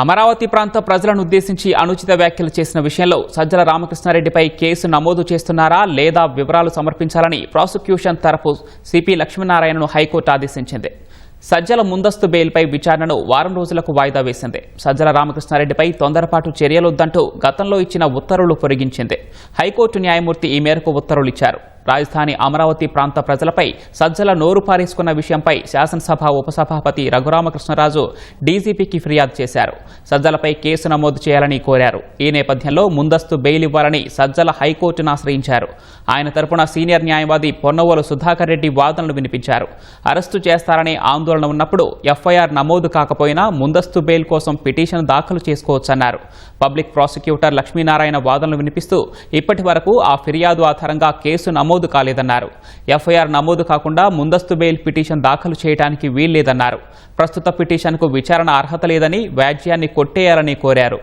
అమరావతి ప్రాంత ప్రజలను ఉద్దేశించి అనుచిత వ్యాఖ్యలు చేసిన విషయంలో సజ్జల రామకృష్ణారెడ్డిపై కేసు నమోదు చేస్తున్నారా లేదా వివరాలు సమర్పించాలని ప్రాసిక్యూషన్ తరపు సిపి లక్ష్మీనారాయణను హైకోర్టు ఆదేశించింది. సజ్జల ముందస్తు బెయిల్పై విచారణను వారం రోజులకు వాయిదా వేసింది. సజ్జల రామకృష్ణారెడ్డిపై తొందరపాటు చర్యలొద్దంటూ గతంలో ఇచ్చిన ఉత్తర్వులు పొరిగించింది. హైకోర్టు న్యాయమూర్తి ఈ మేరకు ఉత్తర్వులు ఇచ్చారు రాజధాని అమరావతి ప్రాంత ప్రజలపై సజ్జల నోరు పారేసుకున్న విషయంపై శాసనసభ ఉపసభాపతి రఘురామకృష్ణరాజు డీజీపీకి ఫిర్యాదు చేశారు. సజ్జలపై కేసు నమోదు చేయాలని కోరారు. ఈ నేపథ్యంలో ముందస్తు బెయిల్ ఇవ్వాలని సజ్జల హైకోర్టును ఆశ్రయించారు. ఆయన తరపున సీనియర్ న్యాయవాది పొన్నవోలు సుధాకర్ రెడ్డి వాదనలు వినిపించారు. అరెస్టు చేస్తారనే ఆందోళన ఉన్నప్పుడు ఎఫ్ఐఆర్ నమోదు కాకపోయినా ముందస్తు బెయిల్ కోసం పిటిషన్ దాఖలు చేసుకోవచ్చన్నారు. పబ్లిక్ ప్రాసిక్యూటర్ లక్ష్మీనారాయణ వాదనలు వినిపిస్తూ ఇప్పటి వరకు ఆ ఫిర్యాదు ఆధారంగా కేసు నమోదు నమోదు కాలేదన్నారు. ఎఫ్ఐఆర్ నమోదు కాకుండా ముందస్తు బెయిల్ పిటిషన్ దాఖలు చేయడానికి వీల్లేదన్నారు. ప్రస్తుత పిటిషన్కు విచారణ అర్హత లేదని వ్యాజ్యాన్ని కొట్టేయాలని కోరారు.